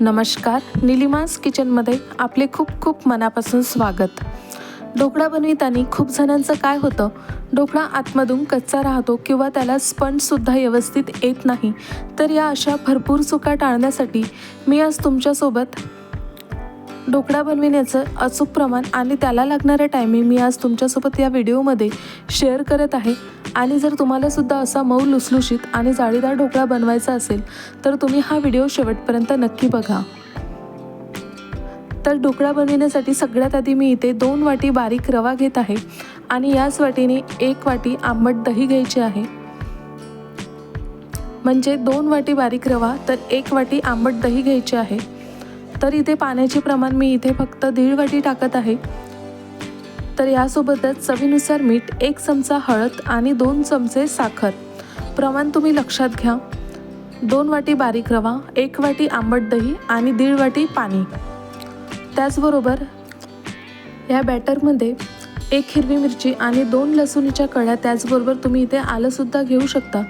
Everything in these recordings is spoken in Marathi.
नमस्कार निलिमास किचनमध्ये आपले खूप खूप मनापासून स्वागत. ढोकळा बनविताना खूप जणांचं काय होतं? ढोकळा आतमधून कच्चा राहतो किंवा त्याला स्पंजसुद्धा व्यवस्थित येत नाही. तर या अशा भरपूर चुका टाळण्यासाठी मी आज तुमच्यासोबत ढोकळा बनविण्याचं अचूक प्रमाण आणि त्याला लागणारा टायमिंग मी आज तुमच्यासोबत या व्हिडिओमध्ये शेअर करत आहे. आणि जर तुम्हाला सुद्धा असा मऊ लुसलुशीत आणि जाळीदार ढोकळा बनवायचा असेल तर तुम्ही हा व्हिडिओ शेवटपर्यंत नक्की बघा. तर ढोकळा बनविण्यासाठी सगळ्यात आधी मी इथे दोन वाटी बारीक रवा घेत आहे आणि याच वाटीने एक वाटी आंबट दही घ्यायची आहे. म्हणजे दोन वाटी बारीक रवा तर एक वाटी आंबट दही घ्यायची आहे. तर इथे पाण्याचे प्रमाण मी इथे फक्त दीड वाटी टाकत आहे. तर यासोबतच चवीनुसार मीठ एक चमचा हळद आणि दोन चमचे साखर. प्रमाण तुम्ही लक्षात घ्या. दोन वाटी बारीक रवा एक वाटी आंबट दही आणि दीड वाटी पाणी. त्याचबरोबर या बॅटरमध्ये एक हिरवी मिरची आणि दोन लसूणीच्या कळ्या त्याचबरोबर तुम्ही इथे आलंसुद्धा घेऊ शकता.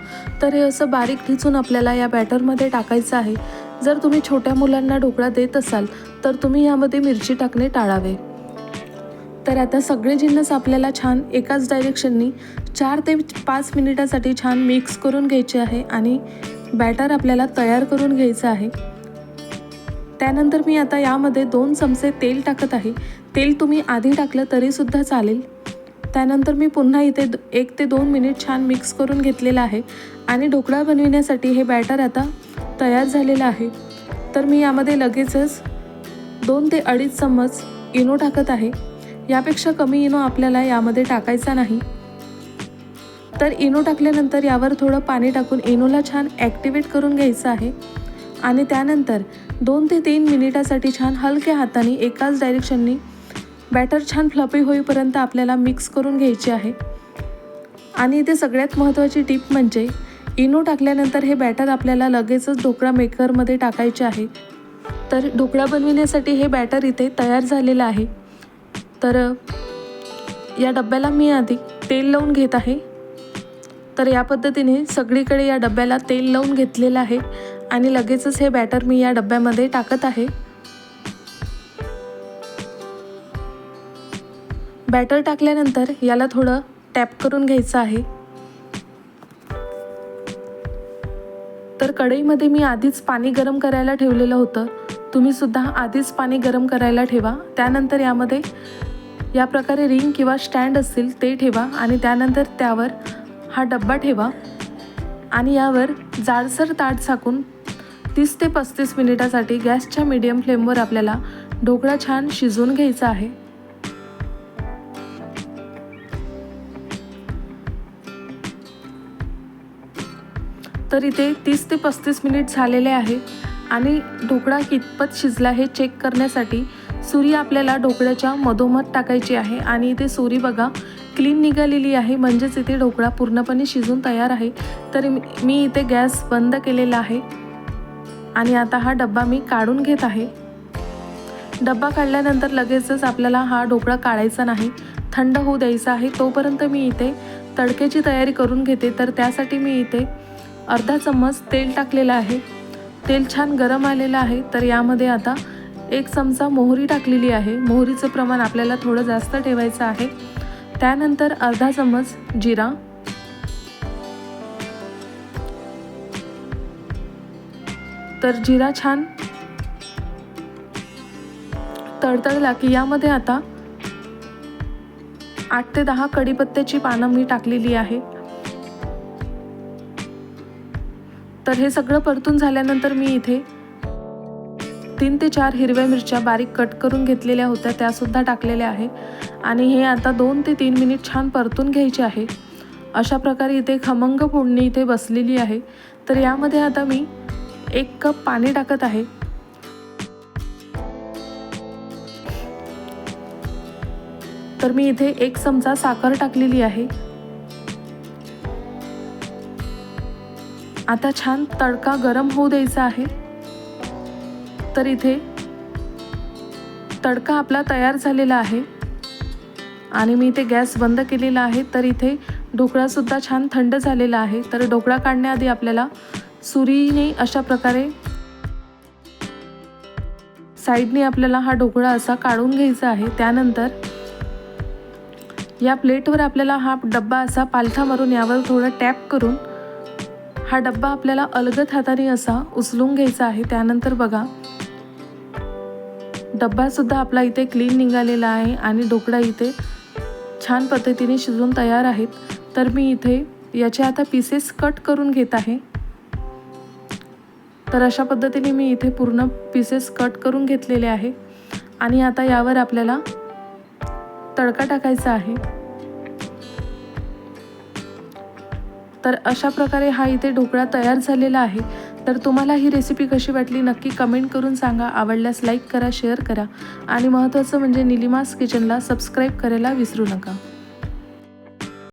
तर हे असं बारीक ठिचून आपल्याला या बॅटरमध्ये टाकायचं आहे. जर तुम्ही छोट्या मुलांना ढोकळा देत असाल तर तुम्ही यामध्ये मिरची टाकणे टाळावे. तर आता सगळे जिन्नस आपल्याला छान एकाच डायरेक्शननी चार ते पाच मिनिटासाठी छान मिक्स करून घ्यायचे आहे आणि बॅटर आपल्याला तयार करून घ्यायचं आहे. त्यानंतर मी आता यामध्ये दोन चमचे तेल टाकत आहे. तेल तुम्ही आधी टाकलं तरीसुद्धा चालेल. त्यानंतर मी पुन्हा इथे द- एक ते दोन मिनिट छान मिक्स करून घेतलेलं आहे. आणि ढोकळा बनविण्यासाठी हे बॅटर आता तयार झालेलं आहे. तर मी यामध्ये लगेचच दोन ते अडीच चम्मच इनो टाकत आहे. यापेक्षा कमी इनो आपल्याला यामध्ये टाकायचा नाही. तर इनो टाकल्यानंतर यावर थोडं पाणी टाकून इनोला छान ॲक्टिवेट करून घ्यायचं आहे. आणि त्यानंतर दोन ते तीन मिनिटासाठी छान हलक्या हाताने एकाच डायरेक्शननी बॅटर छान फ्लपी होईपर्यंत आपल्याला मिक्स करून घ्यायचे आहे. आणि इथे सगळ्यात महत्त्वाची टिप म्हणजे इनो टाकल्यानंतर हे बॅटर आपल्याला लगेचच ढोकळा मेकरमध्ये टाकायचे आहे. तर ढोकळा बनविण्यासाठी हे बॅटर इथे तयार झालेलं आहे. तर या डब्याला मी आधी तेल लावून घेत आहे. तर या पद्धतीने सगळीकडे या डब्याला तेल लावून घेतलेलं आहे. आणि लगेचच हे बॅटर मी या डब्यामध्ये टाकत आहे. बॅटर टाकल्यानंतर याला थोडं टॅप करून घ्यायचं आहे. तर कढईमध्ये मी आधीच पाणी गरम करायला ठेवलेलं होतं. तुम्ही सुद्धा आधीच पाणी गरम करायला ठेवा. त्यानंतर यामध्ये या प्रकारे रिंग किंवा स्टँड असतील ते ठेवा आणि त्यानंतर त्यावर हा डब्बा ठेवा. आणि यावर जाडसर ताट झाकून तीस ते पस्तीस मिनिटासाठी गॅसच्या मीडियम फ्लेमवर आपल्याला ढोकळा छान शिजवून घ्यायचा आहे. तर इथे तीस ते पस्तीस मिनिट झालेले आहे आणि ढोकळा कितपत शिजला हे चेक करण्यासाठी सुरी आपल्याला ढोकळ्याच्या मधोमध टाकायची आहे आणि इथे सुरी बघा क्लीन निघालेली आहे. म्हणजेच इथे ढोकळा पूर्णपणे शिजून तयार आहे. तर मी इथे गॅस बंद केलेला आहे आणि आता हा डब्बा मी काढून घेत आहे. डब्बा काढल्यानंतर लगेचच आपल्याला हा ढोकळा काढायचा नाही. थंड होऊ द्यायचा आहे. तोपर्यंत मी इथे तडक्याची तयारी करून घेते. तर त्यासाठी मी इथे अर्धा चम्मच तेल टाकलेलं आहे. तेल छान गरम आलेलं आहे तर यामध्ये आता एक चमचा मोहरी टाकलेली आहे. मोहरीचं प्रमाण आपल्याला थोडं जास्त ठेवायचं आहे. त्यानंतर अर्धा चम्मच जिरा. तर जिरा छान तडतडला की यामध्ये आता आठ ते दहा कढीपत्त्याची पानं मी टाकलेली आहे. तर हे सगळं परतून झाल्यानंतर मी इथे तीन ते चार हिरव्या मिरच्या बारीक कट करून घेतलेल्या होत्या त्यासुद्धा टाकलेल्या आहे. आणि हे आता दोन ते तीन मिनिट छान परतून घ्यायचे आहे. अशा प्रकारे इथे खमंग फोडणी इथे बसलेली आहे. तर यामध्ये आता मी एक कप पाणी टाकत आहे. तर मी इथे एक चमचा साखर टाकलेली आहे. आता छान तडका गरम होऊ द्यायचा आहे. तर इथे तडका आपला तयार झालेला आहे. आणि मी इथे गॅस बंद केलेला आहे. तर इथे ढोकळासुद्धा छान थंड झालेला आहे. तर ढोकळा काढण्याआधी आपल्याला सुरीने अशा प्रकारे साईडने आपल्याला हा ढोकळा असा काढून घ्यायचा आहे. त्यानंतर या प्लेटवर आपल्याला हा डब्बा असा पालथा मारून यावर थोडं टॅप करून हा डब्बा आपल्याला अलगद हाताने असा उचलून घ्यायचा आहे. त्यानंतर बघा. डब्बासुद्धा आपला इथे क्लीन निघालेला आहे आणि ढोकळा इथे छान पद्धतीने शिजून तयार आहेत. तर मी इथे याचे आता पीसेस कट करून घेत आहे. तर अशा पद्धतीने मी इथे पूर्ण पीसेस कट करून घेतलेले आहे. आणि आता यावर आपल्याला तडका टाकायचा आहे. तर अशा प्रकारे हा इथे ढोकळा तयार झालेला आहे. तर तुम्हाला ही रेसिपी कशी वाटली नक्की कमेंट करून सांगा. आवडल्यास लाईक करा शेअर करा. आणि महत्त्वाचं म्हणजे निलिमास किचनला सबस्क्राईब करायला विसरू नका.